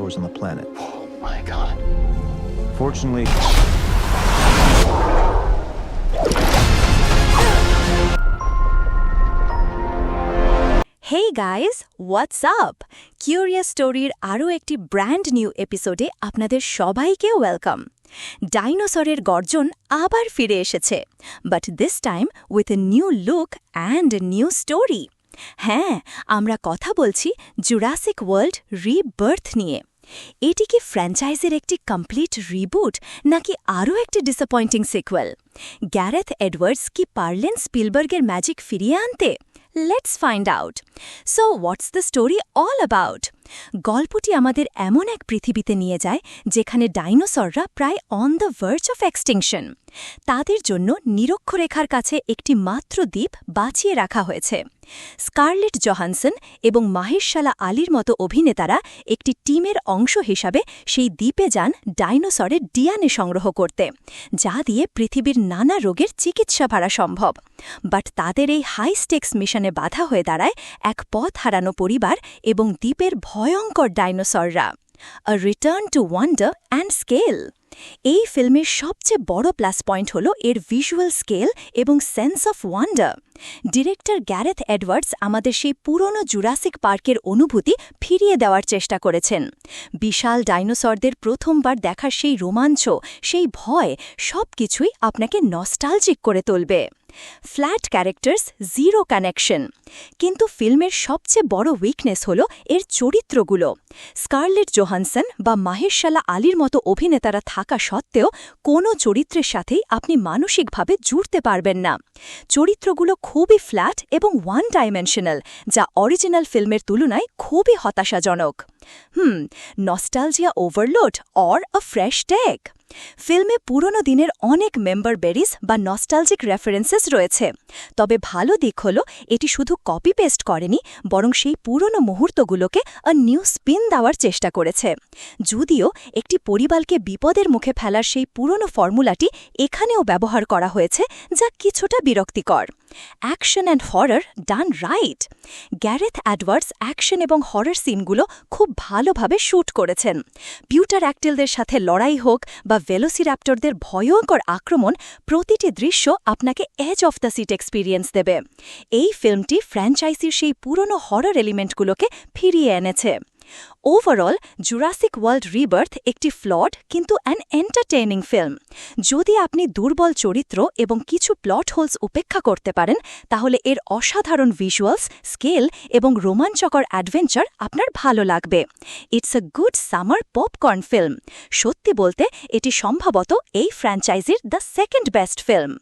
dinosaurs on the planet. Oh my god. Fortunately, hey guys what's up curious স্টোরির আরও একটি brand new এপিসোডে আপনাদের সবাইকে ওয়েলকাম ডাইনোসরের গর্জন আবার ফিরে এসেছে but this time with a new look and new story হ্যাঁ আমরা কথা বলছি জুরাসিক ওয়ার্ল্ড রিবার্থ নিয়ে এটি কি ফ্র্যাঞ্চাইজের একটি কমপ্লিট রিবুট নাকি আরও একটি ডিসঅ্যাপয়েন্টিং সিকুয়েল গ্যারেথ এডওয়ার্ডস কি পারলেন স্পিলবার্গের ম্যাজিক ফিরিয়ে আনতে? Let's find out so what's the story all about গল্পটি আমাদের এমন এক পৃথিবীতে নিয়ে যায় যেখানে ডাইনোসররা প্রায় on the verge of extinction তাদের জন্য নিরক্ষরেখার কাছে একটি মাত্র দ্বীপ বাঁচিয়ে রাখা হয়েছে। স্কারলেট জহানসন এবং মাহেশশালা আলীর মতো অভিনেতারা একটি টিমের অংশ হিসাবে সেই দ্বীপে যান ডাইনোসরের ডিয়ানে সংগ্রহ করতে, যা দিয়ে পৃথিবীর নানা রোগের চিকিৎসা ভাড়া সম্ভব। বাট তাদের এই হাই স্টেক্স মিশনে বাধা হয়ে দাঁড়ায় এক পথ হারানো পরিবার এবং দ্বীপের ভয়ঙ্কর ডাইনোসররা। A return to wonder and scale এই ফিল্মের সবচেয়ে বড় প্লাস পয়েন্ট হল এর ভিজুয়াল স্কেল এবং sense of wonder director Gareth Edwards আমাদের সেই পুরনো জুরাসিক পার্কের অনুভূতি ফিরিয়ে দেওয়ার চেষ্টা করেছেন। বিশাল ডাইনোসরদের প্রথমবার দেখার সেই রোমাঞ্চ, সেই ভয় সব কিছুই আপনাকে নস্টালজিক করে তুলবে। ফ্ল্যাট ক্যারেক্টার্স জিরো কানেকশন কিন্তু ফিল্মের সবচেয়ে বড় উইকনেস হল এর চরিত্রগুলো। স্কারলেট জোহানসন বা মাহেশশালা আলীর মতো অভিনেতারা থাকা সত্ত্বেও কোনো চরিত্রের সাথেই আপনি মানসিকভাবে জুড়তে পারবেন না। চরিত্রগুলো খুবই ফ্ল্যাট এবং ওয়ান ডাইমেনশনাল যা অরিজিনাল ফিল্মের তুলনায় খুবই হতাশাজনক। হুম nostalgia overload or a fresh take ফিল্মে পুরনো দিনের অনেক মেম্বার বেরিজ বা নস্টালজিক রেফারেন্সেস রয়েছে। তবে ভালো দিক হল, এটি শুধু কপি পেস্ট করেনি, বরং সেই পুরনো মুহূর্তগুলোকে আ নিউ স্পিন দেওয়ার চেষ্টা করেছে। যদিও একটি পরিবারকে বিপদের মুখে ফেলার সেই পুরনো ফর্মুলাটি এখানেও ব্যবহার করা হয়েছে, যা কিছুটা বিরক্তিকর। Action and horror done right Gareth Edwards action এবং হরর সিনগুলো খুব ভালোভাবে শ্যুট করেছেন। পিউটার অ্যাক্টেলদের সাথে লড়াই হোক বা ভেলোসিরাপ্টরদের ভয়ঙ্কর আক্রমণ, প্রতিটি দৃশ্য আপনাকে edge of the seat experience দেবে। এই ফিল্মটি ফ্র্যাঞ্চাইজির সেই পুরনো হরর এলিমেন্টগুলোকে ফিরিয়ে এনেছে। ওভারঅল জুরাসিক ওয়ার্ল্ড রিবার্থ একটি ফ্লড কিন্তু অ্যান এন্টারটেইনিং ফিল্ম যদি আপনি দুর্বল চরিত্র এবং কিছু প্লট হোলস উপেক্ষা করতে পারেন, তাহলে এর অসাধারণ ভিজুয়ালস স্কেল এবং রোমাঞ্চকর অ্যাডভেঞ্চার আপনার ভালো লাগবে। It's a good summer popcorn film সত্যি বলতে, এটি সম্ভবত এই ফ্র্যাঞ্চাইজির দ্য সেকেন্ড বেস্ট ফিল্ম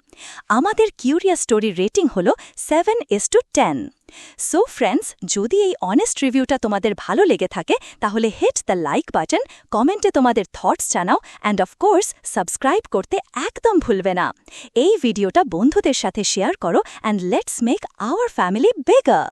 আমাদের কিউরিয়া স্টোরি রেটিং হল seven is to ten so friends যদি এই অনেস্ট রিভিউটা তোমাদের ভালো লেগে থাকে, তাহলে হিট দ্য লাইক বাটন কমেন্টে তোমাদের থটস জানাও অ্যান্ড অফকোর্স সাবস্ক্রাইব করতে একদম ভুলবে না। এই ভিডিওটা বন্ধুদের সাথে শেয়ার করো and let's make our family bigger